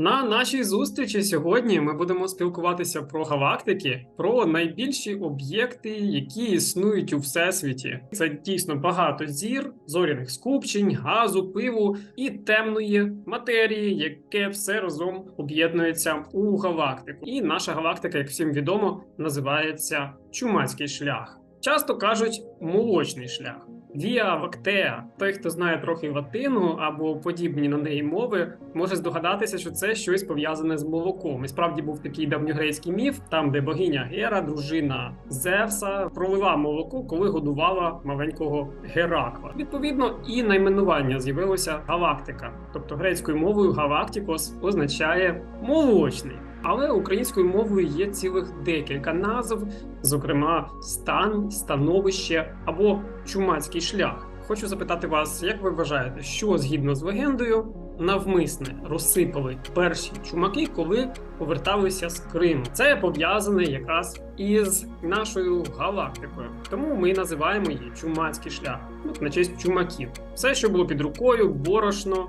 На нашій зустрічі сьогодні ми будемо спілкуватися про галактики, про найбільші об'єкти, які існують у всесвіті. Це дійсно багато зір, зоряних скупчень, газу, пиву і темної матерії, яке все разом об'єднується у галактику. І наша галактика, як всім відомо, називається Чумацький шлях. Часто кажуть молочний шлях. Віа Лактеа. Той, хто знає трохи латину або подібні на неї мови, може здогадатися, що це щось пов'язане з молоком. І справді був такий давньогрецький міф, там де богиня Гера, дружина Зевса, пролила молоко, коли годувала маленького Геракла. Відповідно, і найменування з'явилося галактика, тобто грецькою мовою галактикос означає молочний. Але українською мовою є цілих декілька назв, зокрема стан, становище або чумацький шлях. Хочу запитати вас, як ви вважаєте, що згідно з легендою навмисне розсипали перші чумаки, коли поверталися з Криму? Це пов'язане якраз із нашою галактикою, тому ми називаємо її чумацький шлях ну, на честь чумаків. Все, що було під рукою, борошно,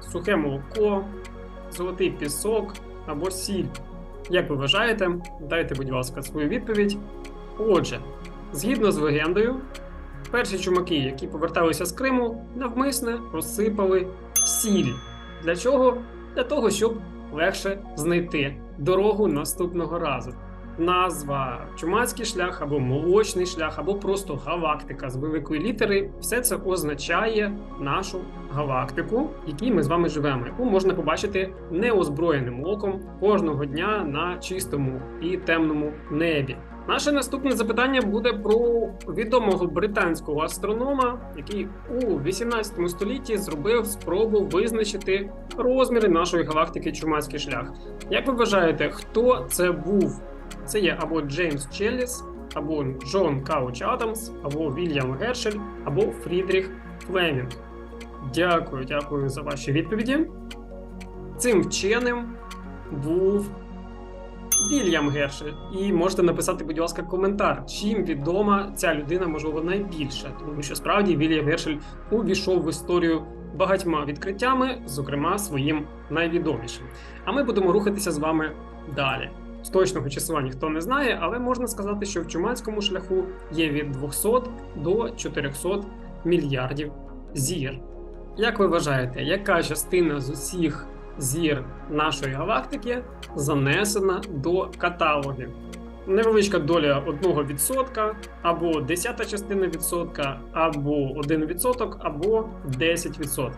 сухе молоко, золотий пісок або сіль. Як ви вважаєте? Дайте, будь ласка, свою відповідь. Отже, згідно з легендою, перші чумаки, які поверталися з Криму, навмисне розсипали сіль. Для чого? Для того, щоб легше знайти дорогу наступного разу. Назва чумацький шлях або молочний шлях, або просто галактика з великої літери все це означає нашу галактику, в якій ми з вами живемо, яку можна побачити неозброєним оком кожного дня на чистому і темному небі. Наше наступне запитання буде про відомого британського астронома, який у 18 столітті зробив спробу визначити розміри нашої галактики Чумацький шлях. Як ви вважаєте, хто це був? Це є або Джеймс Челліс, або Джон Кауч Адамс, або Вільям Гершель, або Фрідріх Флемінг. Дякую, дякую за ваші відповіді. Цим вченим був Вільям Гершель. І можете написати, будь ласка, коментар, чим відома ця людина, можливо, найбільше, тому що справді Вільям Гершель увійшов в історію багатьма відкриттями, зокрема своїм найвідомішим. А ми будемо рухатися з вами далі. З точного числа ніхто не знає, але можна сказати, що в чумацькому шляху є від 200 до 400 мільярдів зір. Як ви вважаєте, яка частина з усіх зір нашої галактики занесена до каталогів? Невеличка доля 1%, або десята частина відсотка, або 1%, або 10%.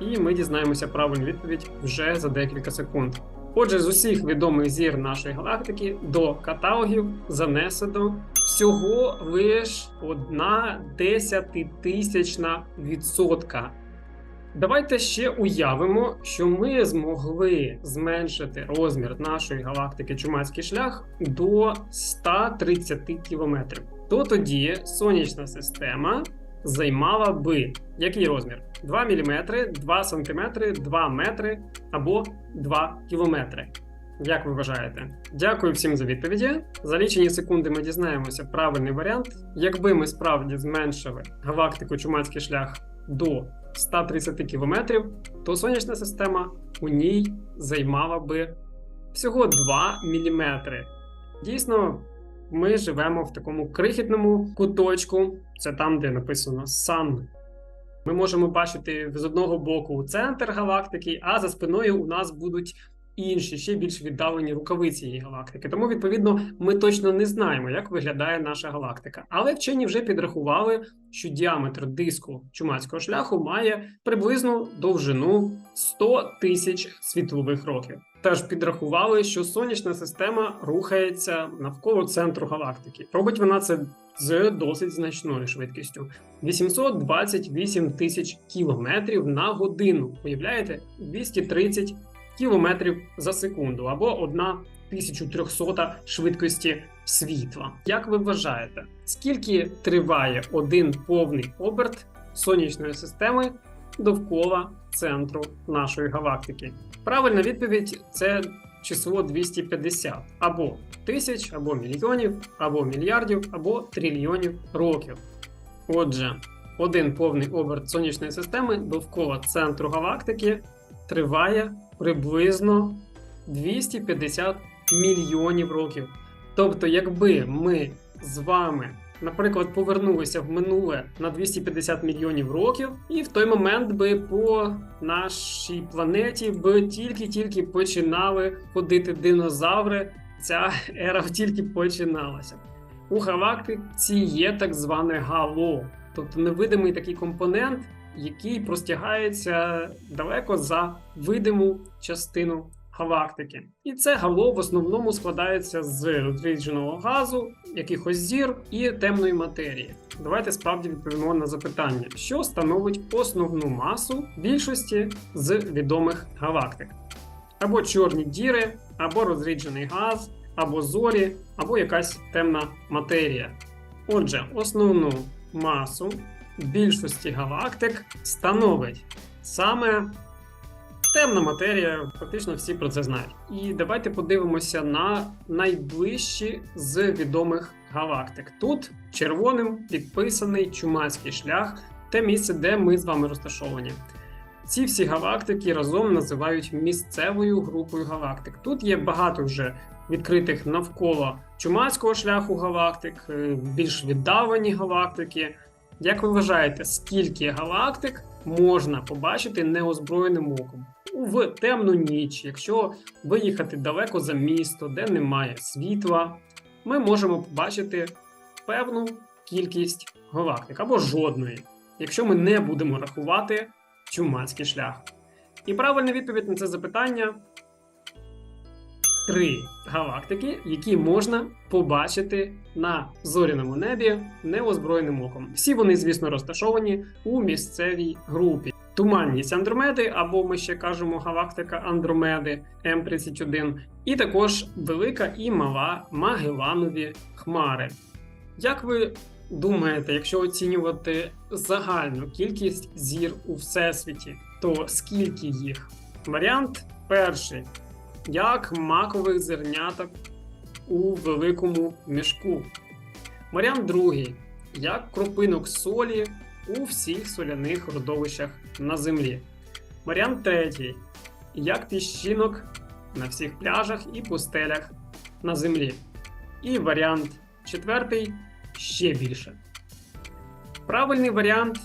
І ми дізнаємося правильну відповідь вже за декілька секунд. Отже, з усіх відомих зір нашої галактики до каталогів занесено всього лиш одна десятитисячна відсотка. Давайте ще уявимо, що ми змогли зменшити розмір нашої галактики Чумацький шлях до 130 кілометрів. То тоді сонячна система займала би який розмір? 2 мм, 2 см, 2 метри або 2 кілометри. Як ви вважаєте? Дякую всім за відповіді. За лічені секунди ми дізнаємося правильний варіант. Якби ми справді зменшили галактику Чумацький шлях до 130 кілометрів, то сонячна система у ній займала би всього 2 мм. Дійсно, ми живемо в такому крихітному куточку. Це там, де написано Sun. Ми можемо бачити з одного боку центр галактики, а за спиною у нас будуть інші, ще більш віддалені рукавиці цієї галактики. Тому, відповідно, ми точно не знаємо, як виглядає наша галактика. Але вчені вже підрахували, що діаметр диску чумацького шляху має приблизно довжину 100 тисяч світлових років. Теж підрахували, що сонячна система рухається навколо центру галактики. Робить вона це з досить значною швидкістю 828 тисяч кілометрів на годину. Уявляєте, 230 кілометрів за секунду або 1300 швидкості світла. Як ви вважаєте, скільки триває один повний оберт сонячної системи довкола центру нашої галактики? Правильна відповідь це число 250 або тисяч, або мільйонів, або мільярдів, або трильйонів років. Отже, один повний оберт сонячної системи довкола центру галактики триває приблизно 250 мільйонів років. Тобто, якби ми з вами, наприклад, повернулися в минуле на 250 мільйонів років, і в той момент би по нашій планеті би тільки-тільки починали ходити динозаври, ця ера тільки починалася. У галактиці є так зване гало, тобто невидимий такий компонент, який простягається далеко за видиму частину галактики. І це гало в основному складається з розрідженого газу, якихось зір і темної матерії. Давайте справді відповімо на запитання, що становить основну масу більшості з відомих галактик: або чорні діри, або розріджений газ, або зорі, або якась темна матерія. Отже, основну масу більшості галактик становить саме темна матерія, фактично всі про це знають. І давайте подивимося на найближчі з відомих галактик. Тут червоним підписаний чумацький шлях, те місце, де ми з вами розташовані. Ці всі галактики разом називають місцевою групою галактик. Тут є багато вже відкритих навколо чумацького шляху галактик, е, більш віддалені галактики. Як ви вважаєте, скільки галактик можна побачити неозброєним оком? В темну ніч, якщо виїхати далеко за місто, де немає світла, ми можемо побачити певну кількість галактик або жодної, якщо ми не будемо рахувати чумацький шлях. І правильна відповідь на це запитання три галактики, які можна побачити на зоряному небі неозброєним оком. Всі вони, звісно, розташовані у місцевій групі. Туманність Андромеди, або ми ще кажемо галактика Андромеди М31, і також велика і мала Магеланові хмари. Як ви думаєте, якщо оцінювати загальну кількість зір у всесвіті, то скільки їх? Варіант перший як макових зерняток у великому мішку. Варіант другий як кропинок солі у всіх соляних родовищах на землі. Варіант третій як піщинок на всіх пляжах і пустелях на землі. І варіант четвертий ще більше. Правильний варіант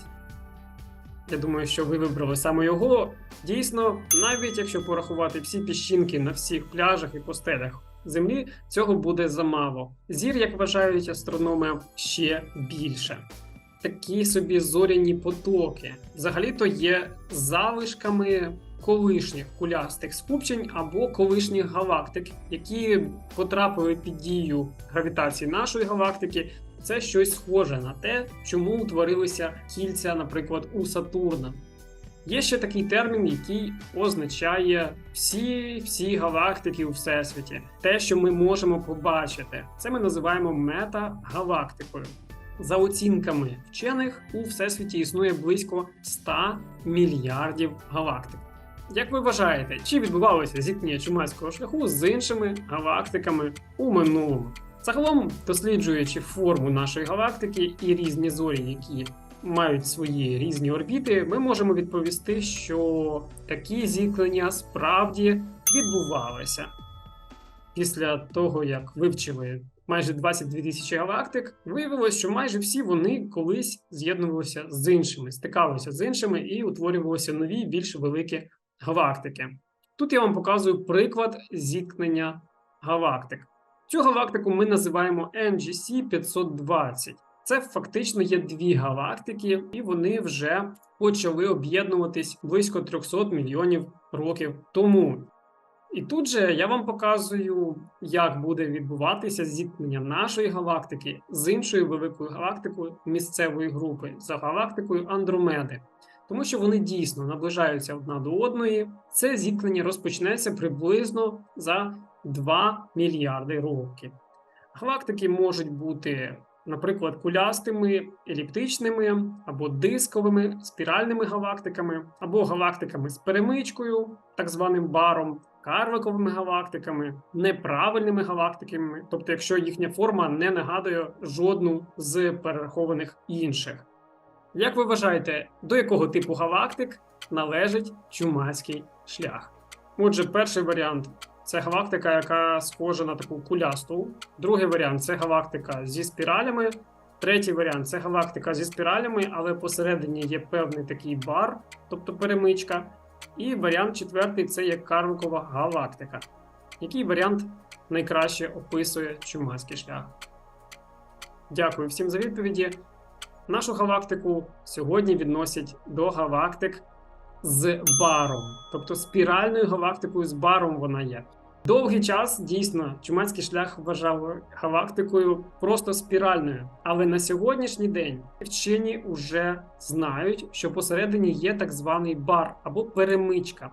я думаю, що ви вибрали саме його. Дійсно, навіть якщо порахувати всі піщинки на всіх пляжах і постелях землі, цього буде замало. Зір, як вважають астрономи, ще більше. Такі собі зоряні потоки взагалі-то є залишками колишніх кулястих скупчень або колишніх галактик, які потрапили під дію гравітації нашої галактики це щось схоже на те, чому утворилися кільця, наприклад, у Сатурна. Є ще такий термін, який означає всі всі галактики у всесвіті, те, що ми можемо побачити. Це ми називаємо метагалактикою. За оцінками вчених, у всесвіті існує близько 100 мільярдів галактик. Як ви вважаєте, чи відбувалося зіткнення чумацького шляху з іншими галактиками у минулому? Загалом, досліджуючи форму нашої галактики і різні зорі, які мають свої різні орбіти, ми можемо відповісти, що такі зіткнення справді відбувалися. Після того, як вивчили майже 22 тисячі галактик, виявилось, що майже всі вони колись з'єднувалися з іншими, стикалися з іншими і утворювалися нові, більш великі галактики. Тут я вам показую приклад зіткнення галактик. Цю галактику ми називаємо NGC 520. Це фактично є дві галактики, і вони вже почали об'єднуватись близько 300 мільйонів років тому. І тут же я вам показую, як буде відбуватися зіткнення нашої галактики з іншою великою галактикою місцевої групи за галактикою Андромеди. Тому що вони дійсно наближаються одна до одної. Це зіткнення розпочнеться приблизно за 2 мільярди років. Галактики можуть бути, наприклад, кулястими, еліптичними або дисковими, спіральними галактиками, або галактиками з перемичкою, так званим баром, карвиковими галактиками, неправильними галактиками, тобто, якщо їхня форма не нагадує жодну з перерахованих інших. Як ви вважаєте, до якого типу галактик належить чумацький шлях? Отже, перший варіант це галактика, яка схожа на таку кулясту. Другий варіант це галактика зі спіралями. Третій варіант це галактика зі спіралями, але посередині є певний такий бар, тобто перемичка. І варіант четвертий це є Кармкова галактика. Який варіант найкраще описує чумацький шлях? Дякую всім за відповіді. Нашу галактику сьогодні відносять до галактик з баром, тобто спіральною галактикою з баром вона є. Довгий час дійсно чумацький шлях вважав галактикою просто спіральною. Але на сьогоднішній день вчені вже знають, що посередині є так званий бар або перемичка.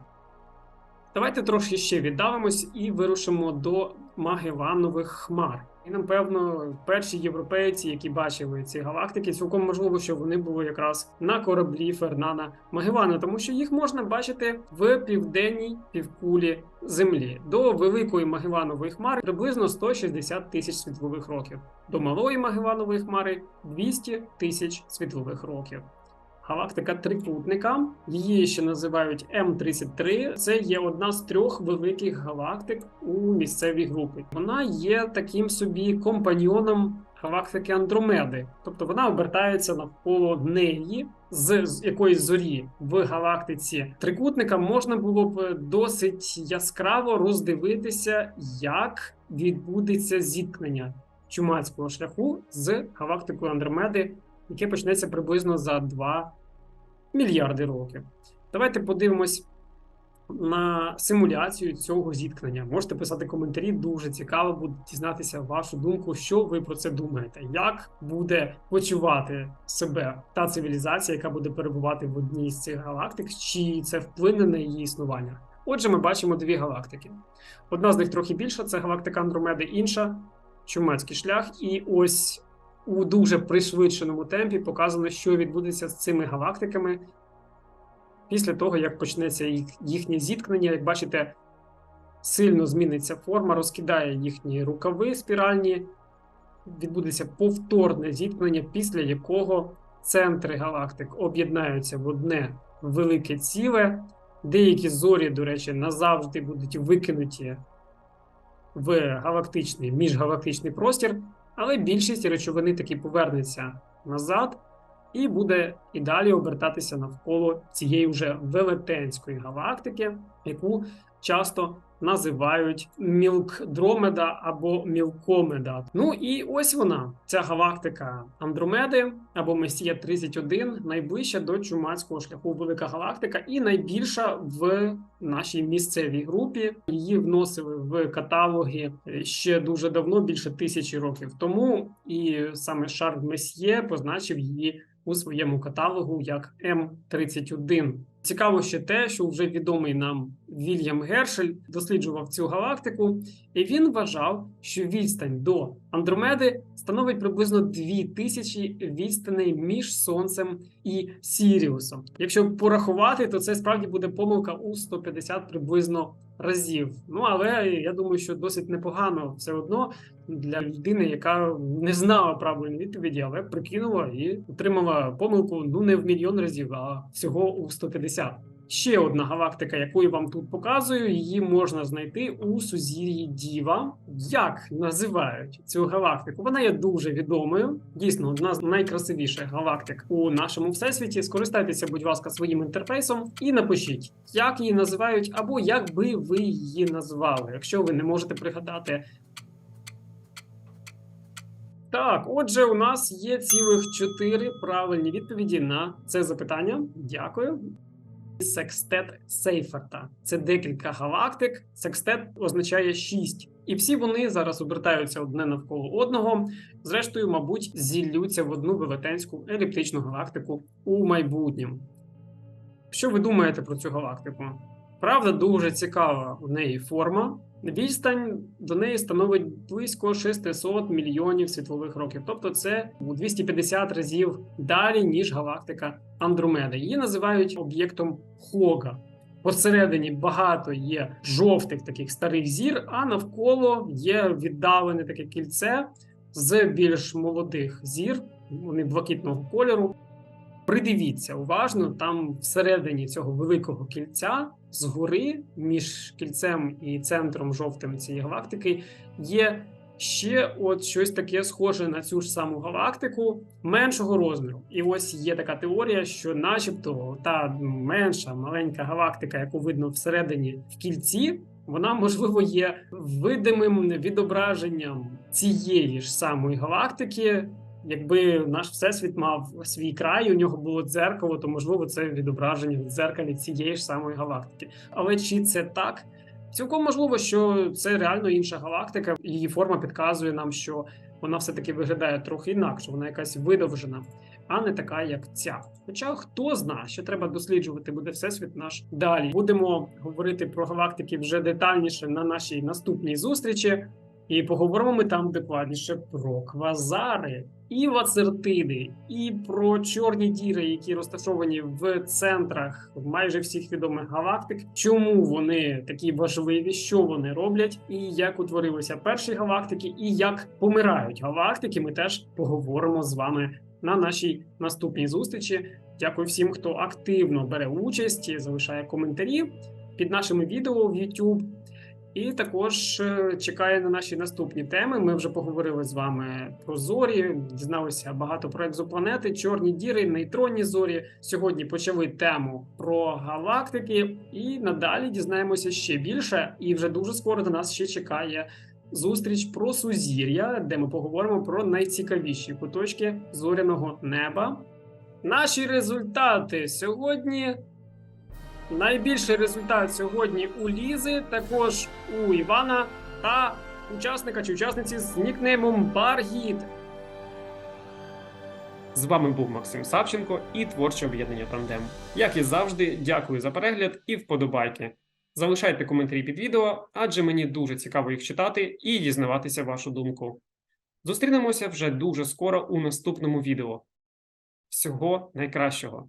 Давайте трошки ще віддавимось і вирушимо до Магеланових хмар. І напевно, перші європейці, які бачили ці галактики, цілком можливо, що вони були якраз на кораблі Фернана Магеллана, тому що їх можна бачити в південній півкулі Землі. До великої Магелланової хмари приблизно 160 тисяч світлових років. До малої Магелланової хмари 200 тисяч світлових років. Галактика трикутника, її ще називають М33. Це є одна з трьох великих галактик у місцевій групі. Вона є таким собі компаньйоном галактики Андромеди, тобто вона обертається навколо неї. З, якоїсь зорі в галактиці трикутника можна було б досить яскраво роздивитися, як відбудеться зіткнення чумацького шляху з галактикою Андромеди яке почнеться приблизно за 2 мільярди років. Давайте подивимось на симуляцію цього зіткнення. Можете писати коментарі, дуже цікаво буде дізнатися вашу думку, що ви про це думаєте, як буде почувати себе та цивілізація, яка буде перебувати в одній з цих галактик, чи це вплине на її існування. Отже, ми бачимо дві галактики. Одна з них трохи більша це галактика Андромеди, інша чумацький шлях. І ось у дуже пришвидшеному темпі показано, що відбудеться з цими галактиками після того, як почнеться їх, їхнє зіткнення. Як бачите, сильно зміниться форма, розкидає їхні рукави спіральні, відбудеться повторне зіткнення, після якого центри галактик об'єднаються в одне велике ціле. Деякі зорі, до речі, назавжди будуть викинуті в галактичний міжгалактичний простір. Але більшість речовини таки повернеться назад і буде і далі обертатися навколо цієї вже велетенської галактики, яку часто називають мілкдромеда або мілкомеда. Ну і ось вона, ця галактика Андромеди або Месія 31, найближча до чумацького шляху велика галактика, і найбільша в нашій місцевій групі. Її вносили в каталоги ще дуже давно, більше тисячі років тому. І саме Шарль Месьє позначив її у своєму каталогу як М31. Цікаво ще те, що вже відомий нам Вільям Гершель досліджував цю галактику, і він вважав, що відстань до Андромеди становить приблизно 2000 відстаней між Сонцем і Сіріусом. Якщо порахувати, то це справді буде помилка у 150 приблизно разів. Ну але я думаю, що досить непогано все одно для людини, яка не знала правильної відповіді, але прикинула і отримала помилку ну не в мільйон разів, а всього у 150. Ще одна галактика, яку я вам тут показую, її можна знайти у сузір'ї Діва. Як називають цю галактику? Вона є дуже відомою. Дійсно, одна з найкрасивіших галактик у нашому всесвіті. Скористайтеся, будь ласка, своїм інтерфейсом і напишіть, як її називають, або як би ви її назвали, якщо ви не можете пригадати. Так, отже, у нас є цілих чотири правильні відповіді на це запитання. Дякую. Секстет Сейферта. Це декілька галактик. Секстет означає шість. І всі вони зараз обертаються одне навколо одного. Зрештою, мабуть, зіллються в одну велетенську еліптичну галактику у майбутньому. Що ви думаєте про цю галактику? Правда, дуже цікава у неї форма. Відстань до неї становить близько 600 мільйонів світлових років, тобто це у 250 разів далі, ніж галактика Андромеда. Її називають об'єктом Хога. Посередині багато є жовтих таких старих зір, а навколо є віддалене таке кільце з більш молодих зір, вони блакитного кольору. Придивіться уважно, там всередині цього великого кільця згори між кільцем і центром жовтим цієї галактики є ще от щось таке схоже на цю ж саму галактику меншого розміру. І ось є така теорія, що, начебто, та менша маленька галактика, яку видно всередині в кільці, вона можливо є видимим відображенням цієї ж самої галактики. Якби наш всесвіт мав свій край, у нього було дзеркало, то можливо це відображення дзеркалі цієї ж самої галактики. Але чи це так? Цілком можливо, що це реально інша галактика. Її форма підказує нам, що вона все-таки виглядає трохи інакше, вона якась видовжена, а не така, як ця. Хоча хто знає, що треба досліджувати буде всесвіт наш далі. Будемо говорити про галактики вже детальніше на нашій наступній зустрічі. І поговоримо ми там докладніше про квазари і лацертиди, і про чорні діри, які розташовані в центрах майже всіх відомих галактик. Чому вони такі важливі, що вони роблять, і як утворилися перші галактики, і як помирають галактики. Ми теж поговоримо з вами на нашій наступній зустрічі. Дякую всім, хто активно бере участь, і залишає коментарі під нашими відео в YouTube. І також е, чекає на наші наступні теми. Ми вже поговорили з вами про зорі, дізналися багато про екзопланети, чорні діри, нейтронні зорі. Сьогодні почали тему про галактики, і надалі дізнаємося ще більше. І вже дуже скоро до нас ще чекає зустріч про сузір'я, де ми поговоримо про найцікавіші куточки зоряного неба. Наші результати сьогодні. Найбільший результат сьогодні у Лізи, також у Івана та учасника чи учасниці з нікнеймом Баргіт. З вами був Максим Савченко і творче об'єднання Тандем. Як і завжди, дякую за перегляд і вподобайки. Залишайте коментарі під відео, адже мені дуже цікаво їх читати і дізнаватися вашу думку. Зустрінемося вже дуже скоро у наступному відео. Всього найкращого!